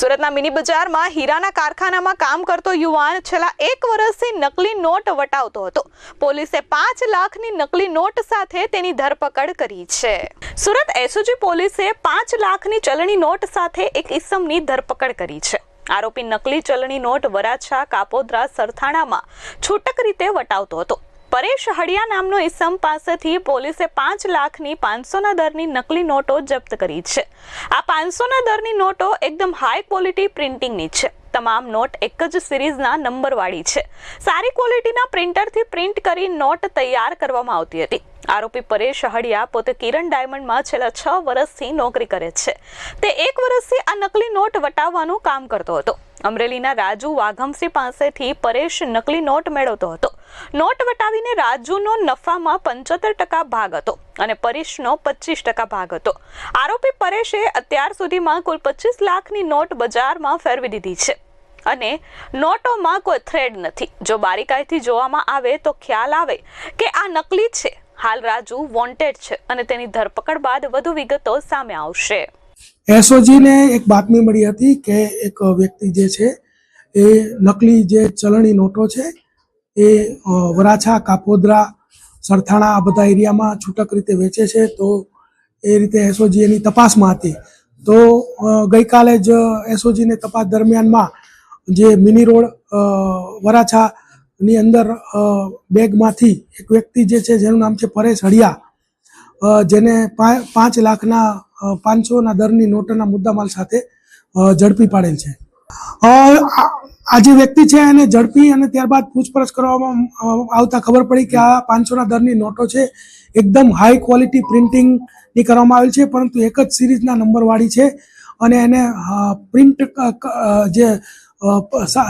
સુરતના મિની બજારમાં હીરાના કારખાનામાં કામ કરતો યુવાન છેલ્લા એક વર્ષથી નકલી નોટ વટાવતો હતો. પોલીસે પાંચ લાખની નકલી નોટ સાથે તેની ધરપકડ કરી છે. સુરત એસઓજી પોલીસે પાંચ લાખની ચલણી નોટ સાથે એક ઇસમની ધરપકડ કરી છે. આરોપી નકલી ચલણી નોટ વરાછા કાપોદ્રા સરથાણામાં છૂટક રીતે વટાવતો હતો. પરેશ હડિયા નામનો ઇસમ પાસેથી પોલીસે પાંચ લાખની પાંચસોના દરની નકલી નોટો જપ્ત કરી છે. આ પાંચસોના દરની નોટો એકદમ હાઈ ક્વોલિટી પ્રિન્ટિંગની છે. તમામ નોટ એક જ સિરીઝના નંબરવાળી છે. સારી ક્વોલિટીના પ્રિન્ટરથી પ્રિન્ટ કરી નોટ તૈયાર કરવામાં આવતી હતી. આરોપી પરેશ હડિયા પોતે કિરણ ડાયમંડમાં છેલ્લા છ વર્ષથી નોકરી કરે છે. તે એક વર્ષથી આ નકલી નોટ વટાવવાનું કામ કરતો હતો. અમરેલીના રાજુ વાઘમસી પાસેથી પરેશ નકલી નોટ મેળવતો હતો. નોટ વટાવીને રાજુનો નફામાં પંચોતેર ટકા ભાગ હતો અને પરેશનો પચીસ ટકા ભાગ હતો. આરોપી પરેશે અત્યાર સુધીમાં કુલ પચીસ લાખની નોટ બજારમાં ફેરવી દીધી છે. અને નોટોમાં કોઈ થ્રેડ નથી. જો બારીકાઈથી જોવામાં આવે તો ખ્યાલ આવે કે આ નકલી છે. હાલ રાજુ વોન્ટેડ છે અને તેની ધરપકડ બાદ વધુ વિગતો સામે આવશે. એસઓજીને એક બાતમી મળી હતી કે એક વ્યક્તિ જે છે, એ નકલી જે ચલણી નોટો છે, એ વરાછા, કાપોદરા, સરથાણા, આ બધા એરિયામાં છૂટક રીતે વેચે છે, તો એ રીતે એસઓજી એની તપાસમાં હતી. તો ગઈકાલે જ એસઓજીને તપાસ દરમિયાનમાં જે મિની રોડ વરાછાની અંદર બેગમાંથી એક વ્યક્તિ જે છે, જેનું નામ છે પરેશ હળિયા જેને પાંચ લાખના પાંચસોના દરની નોટના મુદ્દામાલ સાથે ઝડપી પાડેલ છે. આ જે વ્યક્તિ છે એને ઝડપી અને ત્યારબાદ પૂછપરછ કરવામાં આવતા ખબર પડી કે આ પાંચસોના દરની નોટો છે, એકદમ હાઈ ક્વોલિટી પ્રિન્ટિંગની કરવામાં આવેલ છે, પરંતુ એક જ સિરીઝના નંબરવાળી છે અને એને પ્રિન્ટ જે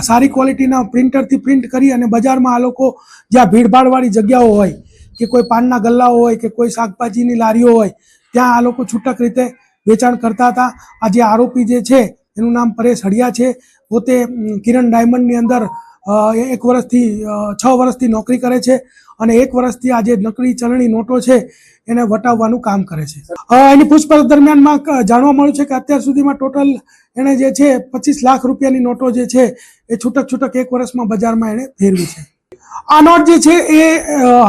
સારી ક્વોલિટીના પ્રિન્ટરથી પ્રિન્ટ કરી અને બજારમાં આ લોકો જ્યાં ભીડભાડવાળી જગ્યાઓ હોય કે કોઈ પાનના ગલ્લાઓ હોય કે કોઈ શાકભાજીની લારીઓ હોય, ત્યાં આ લોકો છૂટક રીતે વેચાણ કરતા હતા. આ જે આરોપી જે છે, એનું નામ પરેશ હડિયા છે. પોતે કિરણ ડાયમંડની અંદર એક વર્ષથી છ વર્ષથી નોકરી કરે છે અને એક વર્ષથી આ જે નકલી ચલણી નોટો છે, એને વટાવવાનું કામ કરે છે. એની પૂછપરછ દરમિયાનમાં જાણવા મળ્યું છે કે અત્યાર સુધીમાં ટોટલ એણે જે છે, પચીસ લાખ રૂપિયાની નોટો જે છે, એ છૂટક છૂટક એક વર્ષમાં બજારમાં એણે ફેરવી છે. આ નોટ જે છે એ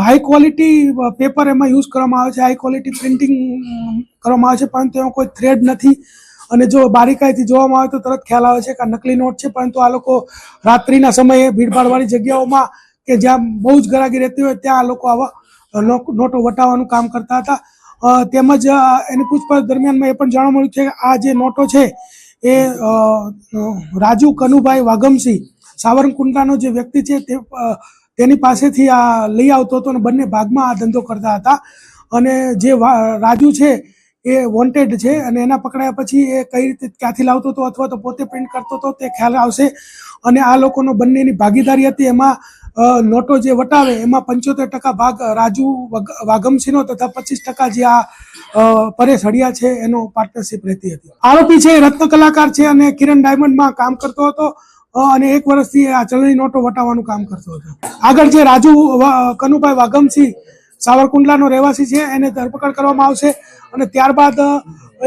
હાઈ ક્વોલિટી પેપર એમાં યુઝ કરવામાં આવે છે હાઈ ક્વોલિટી પ્રિન્ટિંગ કરવામાં આવે છે, પરંતુ એમાં કોઈ થ્રેડ નથી. અને જો બારીકાઈથી જોવામાં આવે તો તરત ખ્યાલ આવે છે કે આ નકલી નોટ છે, પરંતુ આ લોકો રાત્રિના સમયે ભીડભાડવાળી જગ્યાઓમાં કે જ્યાં બહુ જ ગરાગી રહેતી હોય, ત્યાં આ લોકો આવા નોટો વટાવવાનું કામ કરતા હતા. તેમજ એની પૂછપરછ દરમિયાનમાં એ પણ જાણવા મળ્યું છે કે આ જે નોટો છે એ રાજુ કનુભાઈ વાઘમસિંહ સાવરકુંડાનો જે વ્યક્તિ છે તે તેની પાસેથી આ લઈ આવતો હતો અને બંને ભાગમાં આ ધંધો કરતા હતા. અને જે રાજુ છે, એ વોન્ટેડ છે અને એના પકડાયા પછી એ કઈ રીતે ક્યાંથી લાવતો હતો અથવા તો પોતે પ્રિન્ટ કરતો હતો તે ખ્યાલ આવશે. અને આ લોકોનો બંનેની ભાગીદારી હતી. એમાં નોટો જે વટાવે એમાં પંચોતેર ટકા ભાગ રાજુ વાઘમસિંહનો તથા પચીસ ટકા જે આ પરેશ હડિયા છે એનો પાર્ટનરશિપ રહેતી હતી. આરોપી છે રત્ન કલાકાર છે અને કિરણ ડાયમંડમાં કામ કરતો હતો. અને એક વર્ષથી આ ચલણી નોટો વટાવવાનું કામ કરતો હતો. આગળ જે રાજુ કનુભાઈ વાઘમસિંહ સાવરકુંડલાનો રહેવાસી છે, એને ધરપકડ કરવામાં આવશે અને ત્યારબાદ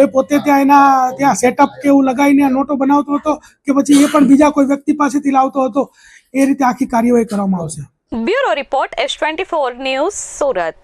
એ પોતે ત્યાં એના, ત્યાં સેટઅપ કે એવું લગાવીને નોટો બનાવતો હતો કે પછી એ પણ બીજા કોઈ વ્યક્તિ પાસેથી લાવતો હતો. એ રીતે આખી કાર્યવાહી કરવામાં આવશે. Bureau report S twenty four news Surat.